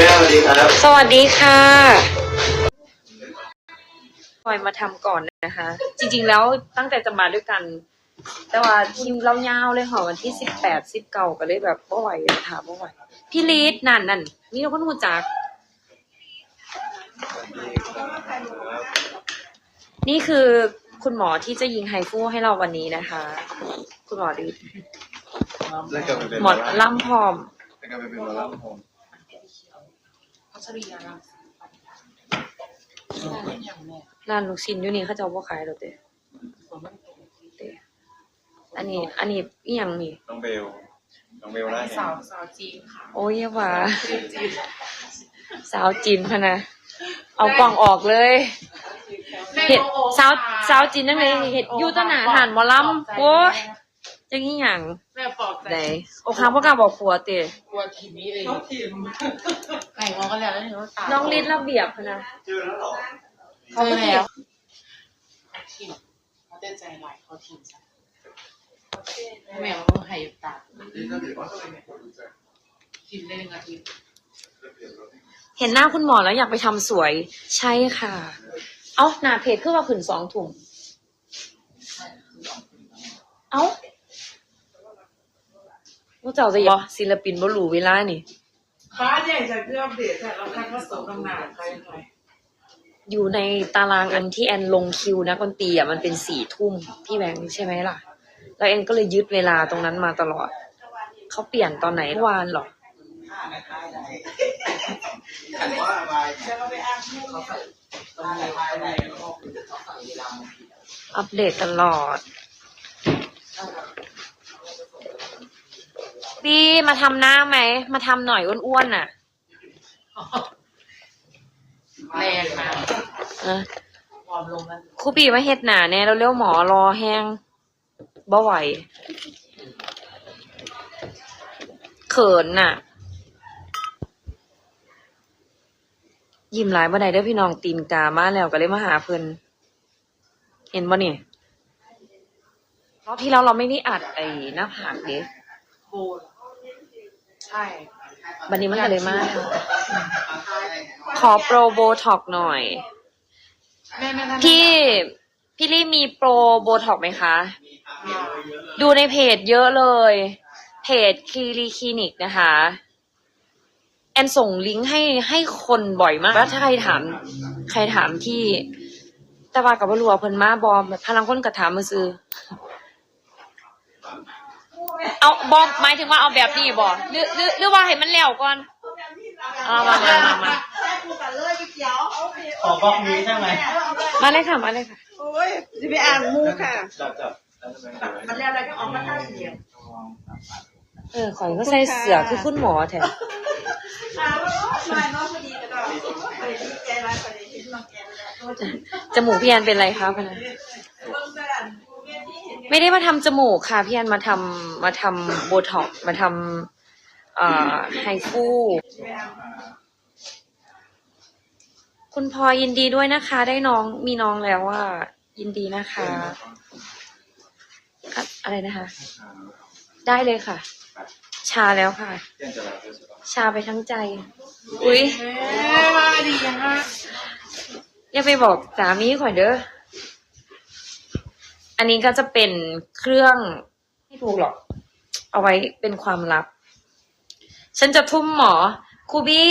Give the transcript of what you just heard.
ดีครับ สวัสดีค่ะคอยมาทำก่อนนะคะ จริงๆแล้วตั้งแต่จะมาด้วยกัน แต่ว่าคิวเรายาวเลยค่ะวันที่สิบแปดสิบเก้าก็เลยแบบบ่ไหวถามบ่ไหวพี่ลีดนั่นนั่นนี่เราก็รู้จัก นี่คือคุณหมอที่จะยิงไฮฟูให้เราวันนี้นะคะ คุณหมอลีดแล้วก็ไปเป็นหมอล่ำพร้อม แล้วก็ไปเป็นหมอลำผม ร้านลูกชิ้นอยู่นี่เขาจะเอาบ่ขายเราเต้เต้อันนี้ อันนี้อีหยังนี่ น้องเบล น้องเบลได้สาวสาวจีนค่ะโอ้ยอย่าว่าสาวจีนพะนะ เอากล่องออกเลย เห็ดสาวสาวจีนนั่นเลยเห็ดอยูต้นหนาหานหมอลำโอ้ยจังนี้หยัง แม่ปลอบใจ ไหนโอ้ค้างพวกกล้าบอกผัวเตะกลัวทีนี้เลยไก่งอกันแล้วแล้วเห็นว่าตาน้องลิศระเบียบพะนะเจอแล้วหรอเขาก็แล้วเขาทิมเขาเต้นใจไหลเขาทิมซะแม่เขาให้ตาทิมได้หนึ่งอาทิตย์เห็นหน้าคุณหมอแล้วอยากไปทำสวย ใช่ค่ะ เอ้าหน้าเพจขึ้นมาขึ้นสองถุงเอ้า ว่าเจ้าจะอยากศิลปินบ่รู้เวลานี่ฟ้าใหญ่จะเพื่ออัปเดตแต่เราคัดว่าสมกำนาใครใครอยู่ในตารางอันที่แอนลงคิวนะดนตรีอะมันเป็นสี่ทุ่มพี่แบงค์ใช่ไหมล่ะ แล้วแอนก็เลยยึดเวลาตรงนั้นมาตลอด เขาเปลี่ยนตอนไหนเมื่อวานเหรอ อัปเดตตลอด พี่มาทำหน้าไหม มาทำหน่อยอ้วนๆน่ะ แรงนะอะความลงแล้วครูปีมาเฮ็ดหนาแน่แล้วเร็วๆหมอรอแห้งบ่ไหวเขินน่ะ ยิ้มหลายบ่ได้เด้อพี่น้องตีนกามาแล้วก็เลยมาหาเพิ่นเห็นบ่นี่รอบที่แล้วเราไม่ได้อัดไอ้หน้าผากเด้ โบน ใช่บันนี้มันก็เลยมาก ขอโปรโบท็อกหน่อยแม่แม่แม่พี่ พี่ลี่มีโปรโบท็อกไหมคะ ดูในเพจเยอะเลย เพจคีรีคลินิกนะคะ แอนส่งลิงก์ให้ให้คนบ่อยมากว่าถ้าใครถาม ใครถามที่ แต่ว่ากับว่ารัวาเพิ่นมาบอมพลังคนกระถามมือซื้อ เอาบอมหมายถึงว่าเอาแบบนี้บอหรือหรือหรือว่าให้มันแล้วก่อนเอามามามามาขอบล็อกนี้ใช่ไหมมาเลยค่ะมาเลยค่ะโอ้ยจะไปอ่านมูค่ะจับจับแล้วทำไมมันแล้วอะไรก็ออกมาท่าเสียงเออข่อยก็ใส่เสือคือคุณหมอแท้อ่าแล้วก็มาน้องพอดีแล้วก็ไปดีใจร้ายไปเลยที่น้องแกเลยจมูกพี่แอนเป็นไรคะพะน ไม่ได้มาทำจมูกค่ะพี่แอนมาทำมาทำโบท็อกซ์มาทำเอ่อไฮฟูคุณพลอยยินดีด้วยนะคะ ได้น้องมีน้องแล้วว่า ยินดีนะคะอะอะไรนะคะ ได้เลยค่ะ ชาแล้วค่ะเที่ยงจะรับด้วยใช่ปะชาไปทั้งใจ อุ้ยแม่มาดีนะฮะอย่าไปบอกสามีข่อยเด้อ อันนี้ก็จะเป็นเครื่องไม่ถูกหรอก เอาไว้เป็นความลับ ฉันจะทุ่มหมอครูบี้